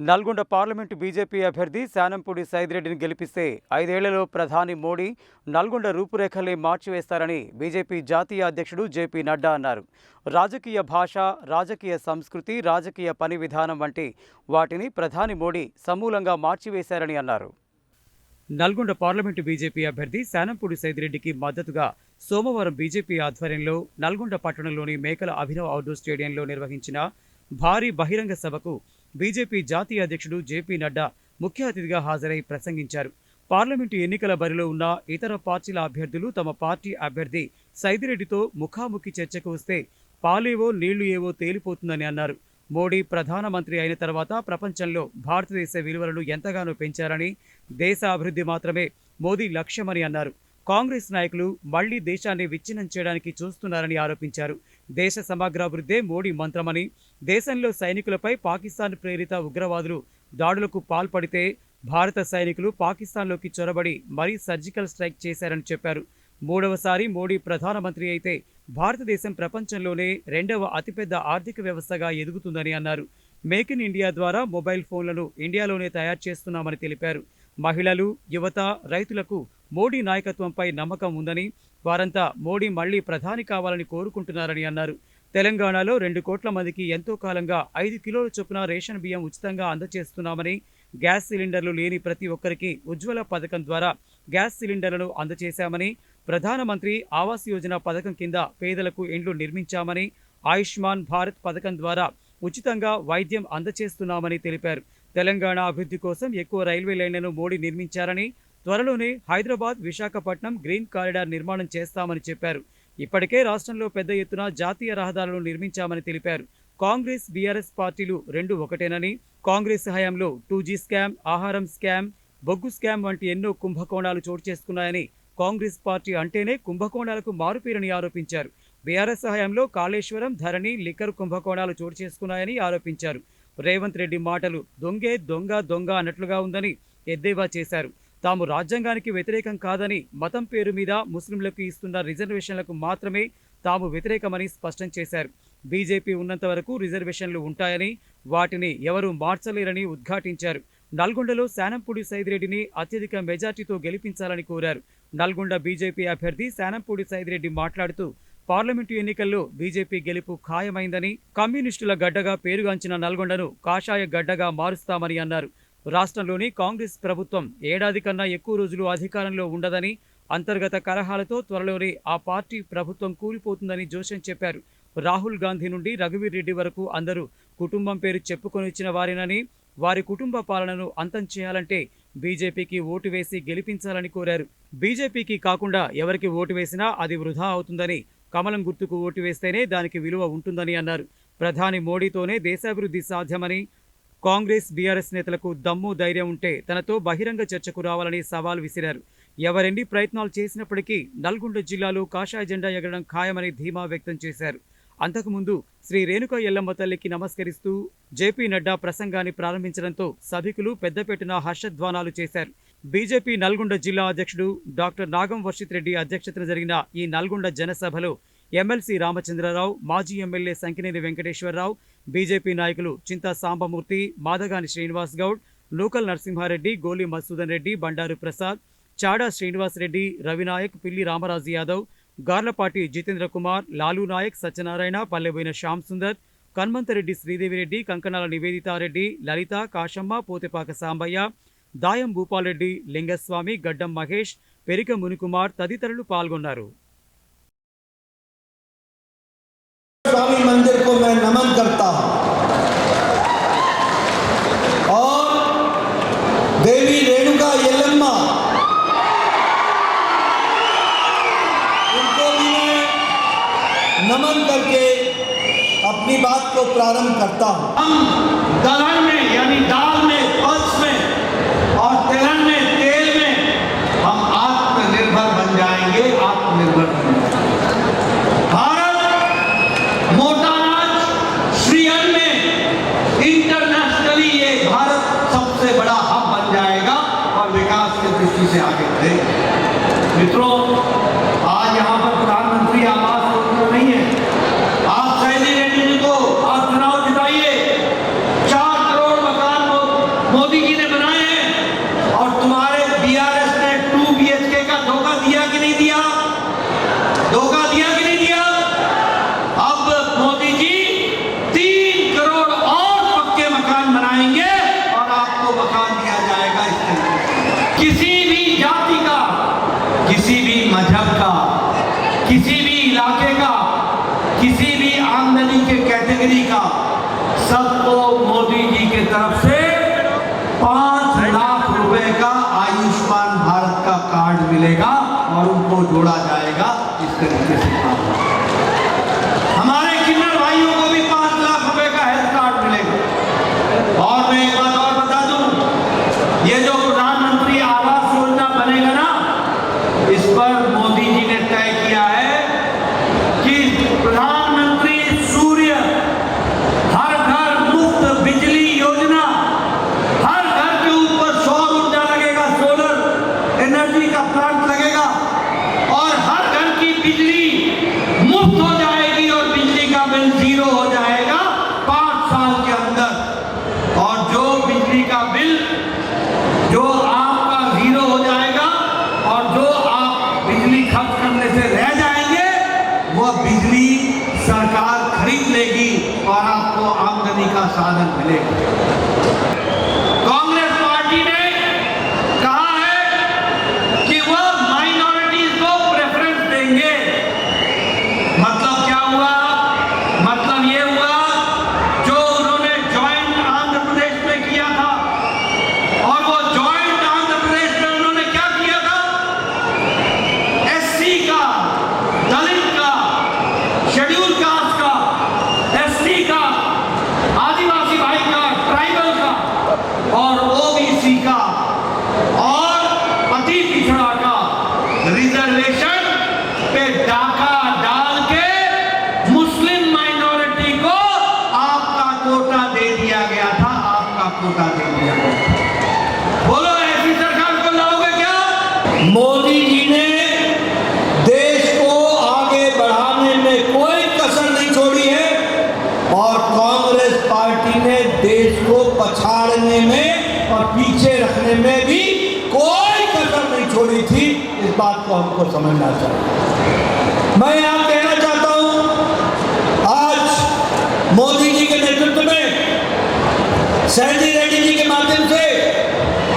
Nalgonda parliament BJP అభ్యర్థి శానంపూడి సైదిరెడ్డిని గెలిపిస్తే ఐదేళ్ళలో ప్రధాని మోడీ నల్గొండ రూపురేఖలే మార్చివేస్తారని బీజేపీ జాతీయ అధ్యక్షుడు జేపీ నడ్డా అన్నారు. రాజకీయ భాష రాజకీయ సంస్కృతి రాజకీయ పని విధానం వంటి వాటిని ప్రధాని మోడీ సమూలంగా మార్చివేశారని అన్నారు. నల్గొండ పార్లమెంటు బీజేపీ అభ్యర్థి శానంపూడి సైదిరెడ్డికి మద్దతుగా సోమవారం బీజేపీ ఆధ్వర్యంలో నల్గొండ పట్టణంలోని మేకల అభినవ్ అవుట్డోర్ స్టేడియంలో నిర్వహించిన భారీ బహిరంగ సభకు బీజేపీ జాతీయ అధ్యక్షుడు జేపీ నడ్డా ముఖ్య అతిథిగా హాజరై ప్రసంగించారు. పార్లమెంటు ఎన్నికల బరిలో ఉన్న ఇతర పార్టీల అభ్యర్థులు తమ పార్టీ అభ్యర్థి సైదిరెడ్డితో ముఖాముఖి చర్చకు వస్తే పాలేవో నీళ్ళు ఏవో తేలిపోతుందని అన్నారు. మోడీ ప్రధానమంత్రి అయిన తర్వాత ప్రపంచంలో భారతదేశ విలువలను ఎంతగానో పెంచారని దేశ అభివృద్ధి మాత్రమే మోదీ లక్ష్యమని అన్నారు. కాంగ్రెస్ నాయకులు మళ్ళీ దేశాన్ని విచ్ఛిన్నం చేయడానికి చూస్తున్నారని ఆరోపించారు. దేశ సమగ్రాభివృద్ధే మోడీ మంత్రమని దేశంలో సైనికులపై పాకిస్తాన్ ప్రేరిత ఉగ్రవాదులు దాడులకు పాల్పడితే భారత సైనికులు పాకిస్తాన్లోకి చొరబడి మరీ సర్జికల్ స్ట్రైక్ చేశారని చెప్పారు. మూడవసారి మోడీ ప్రధానమంత్రి అయితే భారతదేశం ప్రపంచంలోనే రెండవ అతిపెద్ద ఆర్థిక వ్యవస్థగా ఎదుగుతుందని అన్నారు. మేక్ ఇన్ ఇండియా ద్వారా మొబైల్ ఫోన్లను ఇండియాలోనే తయారు చేస్తున్నామని తెలిపారు. మహిళలు యువత రైతులకు మోడీ నాయకత్వంపై నమ్మకం ఉందని వారంతా మోడీ మళ్ళీ ప్రధాని కావాలని కోరుకుంటున్నారని అన్నారు. తెలంగాణలో రెండు కోట్ల మందికి ఎంతో కాలంగా ఐదు కిలోల చొప్పున రేషన్ బియ్యం ఉచితంగా అందజేస్తున్నామని గ్యాస్ సిలిండర్లు లేని ప్రతి ఒక్కరికి ఉజ్వల పథకం ద్వారా గ్యాస్ సిలిండర్లను అందజేశామని ప్రధానమంత్రి ఆవాస్ యోజన పథకం కింద పేదలకు ఇండ్లు నిర్మించామని ఆయుష్మాన్ భారత్ పథకం ద్వారా ఉచితంగా వైద్యం అందజేస్తున్నామని తెలిపారు. తెలంగాణ అభివృద్ధి కోసం ఎక్కువ రైల్వే లైన్లను మోడీ నిర్మించారని త్వరలోనే హైదరాబాద్ విశాఖపట్నం గ్రీన్ కారిడార్ నిర్మాణం చేస్తామని చెప్పారు. ఇప్పటికే రాష్ట్రంలో పెద్ద ఎత్తున జాతీయ రహదారులను నిర్మించామని తెలిపారు. కాంగ్రెస్ బీఆర్ఎస్ పార్టీలు రెండు ఒకటేనని కాంగ్రెస్ హయాంలో టూ జీ స్కామ్ ఆహారం స్కామ్ బొగ్గు స్కామ్ వంటి ఎన్నో కుంభకోణాలు చోటు చేసుకున్నాయని కాంగ్రెస్ పార్టీ అంటేనే కుంభకోణాలకు మారుపేరని ఆరోపించారు. బీఆర్ఎస్ హయాంలో కాళేశ్వరం ధరణి లిక్కర్ కుంభకోణాలు చోటు చేసుకున్నాయని ఆరోపించారు. రేవంత్ రెడ్డి మాటలు దొంగే దొంగ దొంగ అన్నట్లుగా ఉందని ఎద్దేవా చేశారు. తాము రాజ్యాంగానికి వ్యతిరేకం కాదని మతం పేరు మీద ముస్లింలకు ఇస్తున్న రిజర్వేషన్లకు మాత్రమే తాము వ్యతిరేకమని స్పష్టం చేశారు. బీజేపీ ఉన్నంత వరకు రిజర్వేషన్లు ఉంటాయని వాటిని ఎవరూ మార్చలేరని ఉద్ఘాటించారు. నల్గొండలో శానంపూడి సైదిరెడ్డిని అత్యధిక మెజార్టీతో గెలిపించాలని కోరారు. నల్గొండ బీజేపీ అభ్యర్థి శానంపూడి సైదిరెడ్డి మాట్లాడుతూ పార్లమెంటు ఎన్నికల్లో బీజేపీ గెలుపు ఖాయమైందని కమ్యూనిస్టుల గడ్డగా పేరుగాంచిన నల్గొండను కాషాయ గడ్డగా మారుస్తామని అన్నారు. రాష్ట్రంలోని కాంగ్రెస్ ప్రభుత్వం ఏడాది కన్నా ఎక్కువ రోజులు అధికారంలో ఉండదని అంతర్గత కలహాలతో త్వరలోనే ఆ పార్టీ ప్రభుత్వం కూలిపోతుందని జోషన్ చెప్పారు. రాహుల్ గాంధీ నుండి రఘువీర్ రెడ్డి వరకు అందరూ కుటుంబం పేరు చెప్పుకొని వచ్చిన వారేనని వారి కుటుంబ పాలనను అంతం చేయాలంటే బీజేపీకి ఓటు వేసి గెలిపించాలని కోరారు. బీజేపీకి కాకుండా ఎవరికి ఓటు వేసినా అది వృధా అవుతుందని కమలం గుర్తుకు ఓటు వేస్తేనే దానికి విలువ ఉంటుందని అన్నారు. ప్రధాని మోడీతోనే దేశాభివృద్ధి సాధ్యమని కాంగ్రెస్ బీఆర్ఎస్ నేతలకు దమ్ము ధైర్యం ఉంటే తనతో బహిరంగ చర్చకు రావాలని సవాల్ విసిరారు. ఎవరెన్ని ప్రయత్నాలు చేసినప్పటికీ నల్గొండ జిల్లాలో కాషాయ జెండా ఎగరడం ఖాయమని ధీమా వ్యక్తం చేశారు. అంతకుముందు శ్రీ రేణుక ఎల్లమ్మ తల్లికి నమస్కరిస్తూ జేపీ నడ్డా ప్రసంగాన్ని ప్రారంభించడంతో సభికులు పెద్దపెట్టున హర్షధ్వానాలు చేశారు. బీజేపీ నల్గొండ జిల్లా అధ్యక్షుడు డాక్టర్ నాగం వర్షిత్ రెడ్డి అధ్యక్షతన జరిగిన ఈ నల్గొండ జనసభలో ఎమ్మెల్సీ రామచంద్రరావు మాజీ ఎమ్మెల్యే సంకినేని వెంకటేశ్వరరావు బీజేపీ నాయకులు చింతా సాంబమూర్తి మాదగాని శ్రీనివాస్ గౌడ్ నూకల్ నరసింహారెడ్డి గోలి మధుసూదన్ రెడ్డి బండారు ప్రసాద్ చాడా శ్రీనివాస్ రెడ్డి రవినాయక్ పిల్లి రామరాజు యాదవ్ గార్లపాటి జితేంద్ర కుమార్ లాలూ నాయక్ సత్యనారాయణ పల్లెబోయిన శ్యామ్ సుందర్ కన్మంతరెడ్డి శ్రీదేవిరెడ్డి కంకణాల నివేదితారెడ్డి లలిత కాశమ్మ పోతెపాక సాంబయ్య దాయం భూపాల్రెడ్డి లింగస్వామి గడ్డం మహేష్ పెరిక మునికుమార్ తదితరులు పాల్గొన్నారు. स्वामी मंदिर को मैं मकान दिया जाएगा इस तरीके किसी भी जाति का, किसी भी मज़हब का, किसी भी इलाके का, किसी भी आमदनी के कैटेगरी का, सबको मोदी जी के तरफ़ से पाँच लाख रुपए का आयुष्मान भारत का कार्ड मिलेगा और उनको जोड़ा जाएगा इस तरीके से। और ओबीसी का को हमको समझना चाहिए मैं यहाँ कहना चाहता हूँ, आज मोदी जी के नेतृत्व में, सहजी रेड्डी जी के माध्यम से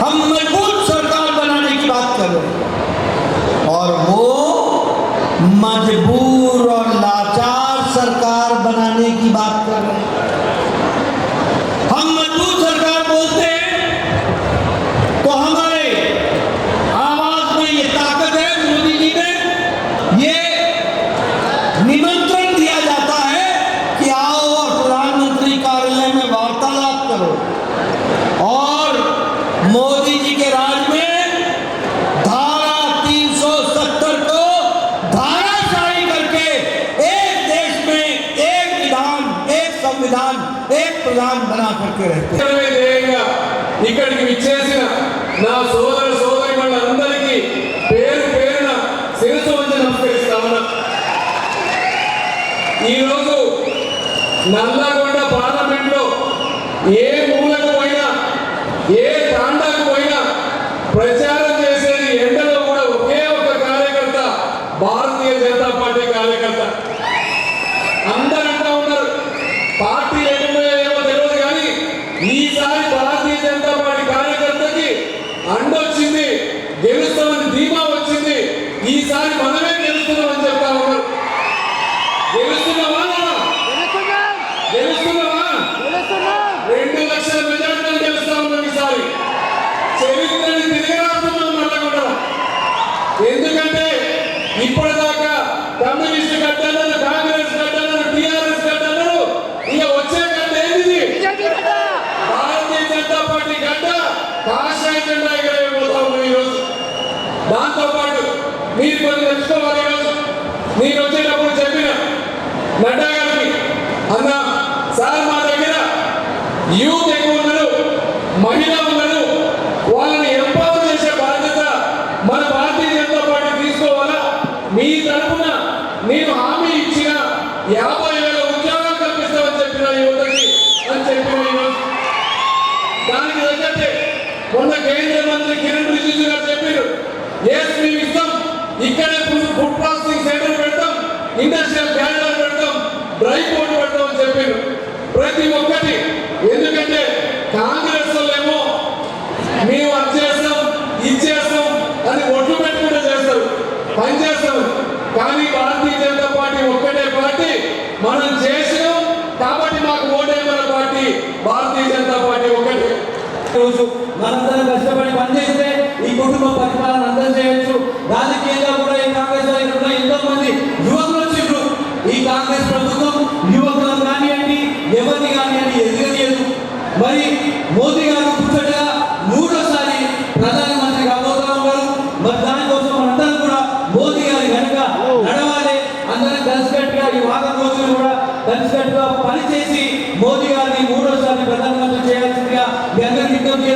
हम मज़बूत सरकार बनाने की बात कर रहे हैं। और वो मजबूर और लाचार सरकार बनाने की बात कर रहे हैं। प्लान बना करके रहते ఇక్కడికి విచ్చేసిన నా సోదర సోదరి వాళ్ళందరికీ పేరు పేరున శిరసు వచ్చి నమస్కరిస్తామన్నా ఈరోజు నల్ల ఈసారి మన నడ్డా గారికి అన్న సార్ మా దగ్గర యూత్ ఎక్కువ ఉన్నారు మహిళ ఉన్నారు వాళ్ళని ఎంపవర్ చేసే బాధ్యత మన భారతీయ జనతా పార్టీ తీసుకోవాలా? మీ తరఫున నేను హామీ ఇచ్చిన యాభై వేల ఉద్యోగాలు కల్పిస్తామని చెప్పిన యువతకి అని చెప్పిన దానికి తగ్గట్టే మొన్న కేంద్ర మంత్రి కిరణ్ రిజిజు గారు చెప్పారు ఎస్ మేము ఇస్తాం. ఇక్కడే ఫుడ్ ప్రాసెసింగ్ సెంటర్ పెడతాం. ఇండస్ట్రియల్ క్యాడర్ డ్రై కోడ్ పెట్టామని చెప్పారు ప్రతి ఒక్కటి. ఎందుకంటే కాంగ్రెస్ లేమో మేము అది చేస్తాం ఇది చేస్తాం అని ఒడ్లు పెట్టుకుంటే చేస్తారు. పని చేస్తాం కానీ భారతీయ జనతా పార్టీ ఒక్కటే పార్టీ. మనం చేసినాం కాబట్టి మాకు ఓటేమన్న పార్టీ భారతీయ జనతా పార్టీ ఒక్కటే. రోజు మనందరం కష్టపడి పనిచేస్తే ఈ కుటుంబం పరిపాలన ఈ వారం రోజులు కూడా కలిసికట్టుగా పనిచేసి మోదీ గారిని మూడోసారి ప్రధానమంత్రి చేయాల్సిందిగా మీ అందరూ విజ్ఞప్తి